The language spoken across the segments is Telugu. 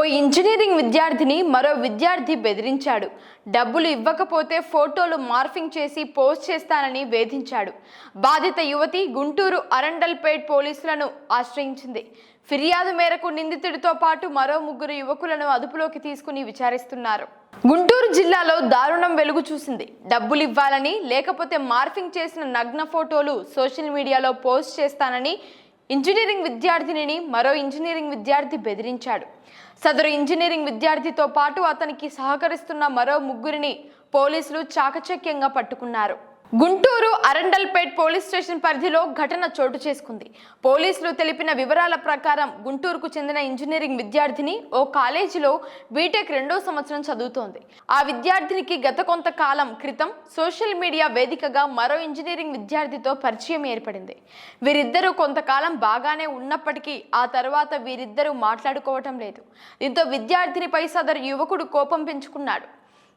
ఓ ఇంజనీరింగ్ విద్యార్థిని మరో విద్యార్థి బెదిరించాడు. డబ్బులు ఇవ్వకపోతే ఫోటోలు మార్ఫింగ్ చేసి పోస్ట్ చేస్తానని వేధించాడు. బాధిత యువతి గుంటూరు అరండల్పేట్ పోలీసులను ఆశ్రయించింది. ఫిర్యాదు మేరకు నిందితుడితో పాటు మరో ముగ్గురు యువకులను అదుపులోకి తీసుకుని విచారిస్తున్నారు. గుంటూరు జిల్లాలో దారుణం వెలుగు చూసింది. డబ్బులు ఇవ్వాలని లేకపోతే మార్ఫింగ్ చేసిన నగ్న ఫోటోలు సోషల్ మీడియాలో పోస్ట్ చేస్తానని ఇంజనీరింగ్ విద్యార్థినిని మరో ఇంజనీరింగ్ విద్యార్థి బెదిరించాడు. సదరు ఇంజనీరింగ్ విద్యార్థితో పాటు అతనికి సహకరిస్తున్న మరో ముగ్గురిని పోలీసులు చాకచక్యంగా పట్టుకున్నారు. గుంటూరు అరండల్పేట్ పోలీస్ స్టేషన్ పరిధిలో ఘటన చోటు చేసుకుంది. పోలీసులు తెలిపిన వివరాల ప్రకారం గుంటూరుకు చెందిన ఇంజనీరింగ్ విద్యార్థిని ఓ కాలేజీలో బీటెక్ రెండో సంవత్సరం చదువుతోంది. ఆ విద్యార్థినికి గత కొంతకాలం క్రితం సోషల్ మీడియా వేదికగా మరో ఇంజనీరింగ్ విద్యార్థితో పరిచయం ఏర్పడింది. వీరిద్దరూ కొంతకాలం బాగానే ఉన్నప్పటికీ ఆ తర్వాత వీరిద్దరూ మాట్లాడుకోవటం లేదు. దీంతో విద్యార్థినిపై సదరు యువకుడు కోపం పెంచుకున్నాడు.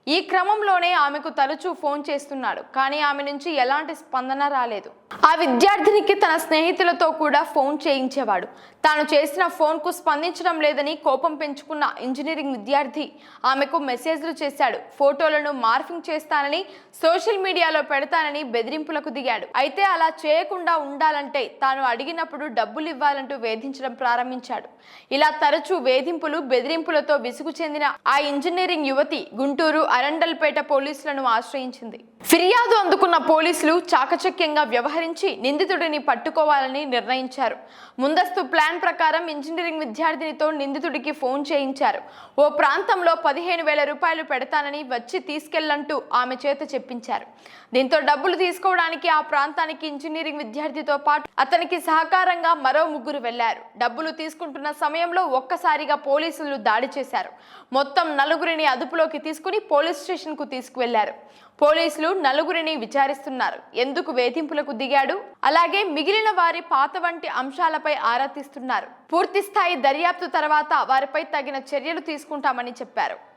ఈ క్రమంలోనే ఆమెకు తరచూ ఫోన్ చేస్తున్నాడు కానీ ఆమె నుంచి ఎలాంటి స్పందన రాలేదు. ఆ విద్యార్థినికి తన స్నేహితులతో కూడా ఫోన్ చేయించేవాడు. తాను చేసిన ఫోన్కు స్పందించడం లేదని కోపం పెంచుకున్న ఇంజనీరింగ్ విద్యార్థి ఆమెకు మెసేజ్లు చేశాడు. ఫోటోలను మార్ఫింగ్ చేస్తానని సోషల్ మీడియాలో పెడతానని బెదిరింపులకు దిగాడు. అయితే అలా చేయకుండా ఉండాలంటే తాను అడిగినప్పుడు డబ్బులు ఇవ్వాలంటూ వేధించడం ప్రారంభించాడు. ఇలా తరచూ వేధింపులు బెదిరింపులతో విసుగు చెందిన ఆ ఇంజనీరింగ్ యువతి గుంటూరు అరండల్పేట పోలీసులను ఆశ్రయించింది. ఫిర్యాదు అందుకున్న పోలీసులు చాకచక్యంగా వ్యవహరించారు. నుంచి నిందితుడిని పట్టుకోవాలని నిర్ణయించారు. ముందస్తు ప్లాన్ ప్రకారం ఇంజనీరింగ్ విద్యార్థినితో నిందితుడికి ఫోన్ చేయించారు. ఓ ప్రాంతంలో పదిహేను వేల రూపాయలు పెడతానని వచ్చి తీసుకెళ్ళంటూ ఆమె చేత చెప్పించారు. దీంతో డబ్బులు తీసుకోవడానికి ఆ ప్రాంతానికి ఇంజనీరింగ్ విద్యార్థితో పాటు అతనికి సహకారంగా మరో ముగ్గురు వెళ్ళారు. డబ్బులు తీసుకుంటున్న సమయంలో ఒక్కసారిగా పోలీసులు దాడి చేశారు. మొత్తం నలుగురిని అదుపులోకి తీసుకుని పోలీస్ స్టేషన్కు తీసుకువెళ్ళారు. పోలీసులు నలుగురిని విచారిస్తున్నారు. ఎందుకు వేధింపులకు దిగాడు? అలాగే మిగిలిన వారి పాత వంటి అంశాలపై ఆరా తీస్తున్నారు పూర్తి స్థాయి దర్యాప్తు తర్వాత వారిపై తగిన చర్యలు తీసుకుంటామని చెప్పారు.